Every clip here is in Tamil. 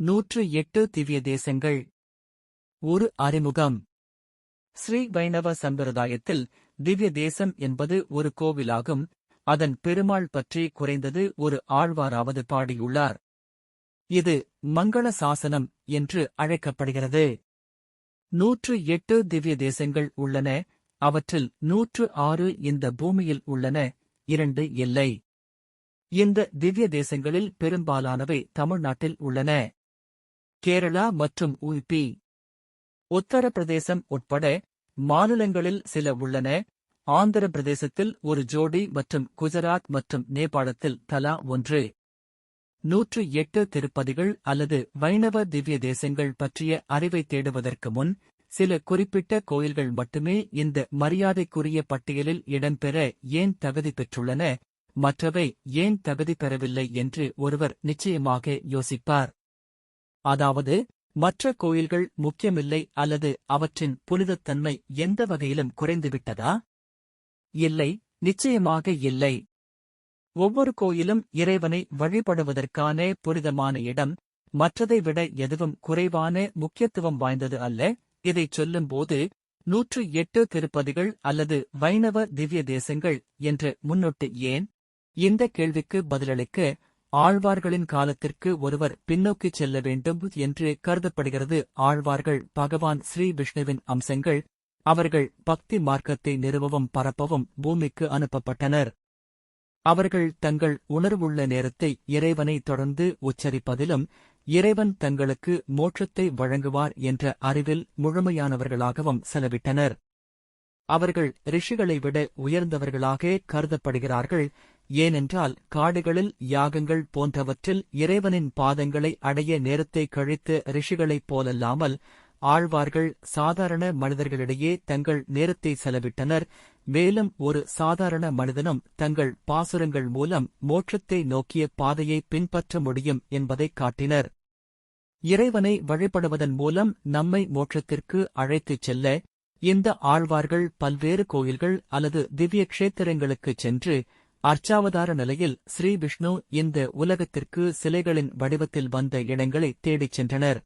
நூற்று எட்டு திவ்ய தேசங்கள். ஒரு அறிமுகம். ஸ்ரீ வைணவ சம்பிரதாயத்தில் திவ்ய தேசம் என்பது ஒரு கோவிலாகும். அதன் பெருமாள் பற்றி குறைந்தது ஒரு ஆழ்வாராவது பாடியுள்ளார். இது மங்கள சாசனம் என்று அழைக்கப்படுகிறது. நூற்று எட்டு திவ்ய தேசங்கள் உள்ளன. அவற்றில் நூற்று ஆறு இந்த பூமியில் உள்ளன. இரண்டு இல்லை இந்த திவ்ய தேசங்களில் பெரும்பாலானவை தமிழ்நாட்டில் உள்ளன. கேரளா மற்றும் உபி உத்தரப்பிரதேசம் உட்பட மாநிலங்களில் சில உள்ளன. ஆந்திர பிரதேசத்தில் ஒரு ஜோடி மற்றும் குஜராத் மற்றும் நேபாளத்தில் தலா ஒன்று. நூற்று எட்டு திருப்பதிகள் அல்லது வைணவ திவ்ய தேசங்கள் பற்றிய அறிவை தேடுவதற்கு முன் சில குறிப்பிட்ட கோயில்கள் மட்டுமே இந்த மரியாதைக்குரிய பட்டியலில் இடம்பெற ஏன் தகுதி பெற்றுள்ளன? மற்றவை ஏன் தகுதி பெறவில்லை என்று ஒருவர் நிச்சயமாக யோசிப்பார். அதாவது மற்ற கோயில்கள் முக்கியமில்லை அல்லது அவற்றின் புனிதத்தன்மை எந்த வகையிலும் குறைந்துவிட்டதா? இல்லை நிச்சயமாக இல்லை. ஒவ்வொரு கோயிலும் இறைவனை வழிபடுவதற்கான புனிதமான இடம் மற்றதை விட எதுவும் குறைவான முக்கியத்துவம் வாய்ந்தது அல்ல. இதைச் சொல்லும்போது நூற்று எட்டு திருப்பதிகள் அல்லது வைணவ திவ்ய தேசங்கள் என்று முன்னொட்டு ஏன்? இந்த கேள்விக்கு பதிலளிக்க ஆழ்வார்களின் காலத்திற்கு ஒருவர் பின்னோக்கிச் செல்ல வேண்டும் என்று கருதப்படுகிறது. ஆழ்வார்கள் பகவான் ஸ்ரீ விஷ்ணுவின் அம்சங்கள். அவர்கள் பக்தி மார்க்கத்தை நிறுவவும் பரப்பவும் பூமிக்கு அனுப்பப்பட்டனர். அவர்கள் தங்கள் உணர்வுள்ள நேரத்தை இறைவனை தொடர்ந்து உச்சரிப்பதிலும் இறைவன் தங்களுக்கு மோட்சத்தை வழங்குவார் என்ற அறிவில் முழுமையானவர்களாகவும் செலவிட்டனர். அவர்கள் ரிஷிகளை விட உயர்ந்தவர்களாக கருதப்படுகிறார்கள். ஏனென்றால் காடுகளில் யாகங்கள் போன்றவற்றில் இறைவனின் பாதங்களை அடைய நேரத்தை கழித்து ரிஷிகளைப் போலல்லாமல் ஆழ்வார்கள் சாதாரண மனிதர்களிடையே தங்கள் நேரத்தை செலவிட்டனர். மேலும் ஒரு சாதாரண மனிதனும் தங்கள் பாசுரங்கள் மூலம் மோட்சத்தை நோக்கிய பாதையை பின்பற்ற முடியும் என்பதைக் காட்டினர். இறைவனை வழிபடுவதன் மூலம் நம்மை மோட்சத்திற்கு அழைத்துச் செல்ல இந்த ஆழ்வார்கள் பல்வேறு கோயில்கள் அல்லது திவ்ய க்ஷேத்திரங்களுக்குச் சென்று அர்ச்சாவதார நிலையில் ஸ்ரீ விஷ்ணு இந்த உலகத்திற்கு சிலைகளின் வடிவத்தில் வந்த இடங்களை தேடிச் சென்றனர்.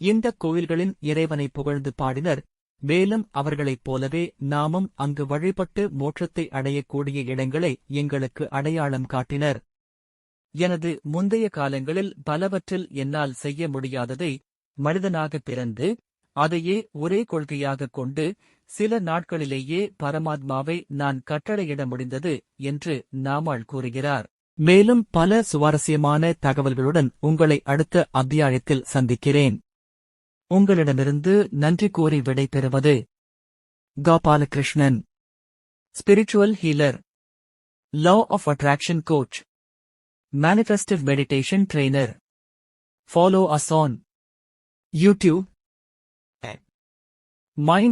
இந்த கோயில்களின் இறைவனை புகழ்ந்து பாடினர். மேலும் அவர்களைப் போலவே நாமும் அங்கு வழிபட்டு மோட்சத்தை அடையக்கூடிய இடங்களை எங்களுக்கு அடையாளம் காட்டினர். எனது முந்தைய காலங்களில் பலவற்றில் என்னால் செய்ய முடியாததை மனிதனாக பிறந்து அதையே ஒரே கொள்கையாகக் கொண்டு சில நாட்களிலேயே பரமாத்மாவை நான் கட்டளையிட முடிந்தது என்று நாமாள் கூறுகிறார். மேலும் பல சுவாரஸ்யமான தகவல்களுடன் உங்களை அடுத்த அத்தியாயத்தில் சந்திக்கிறேன். உங்களிடமிருந்து நன்றி கூறி விடை பெறுவது Gopalakrishnan spiritual healer law of attraction coach manifestive meditation trainer follow us on YouTube mind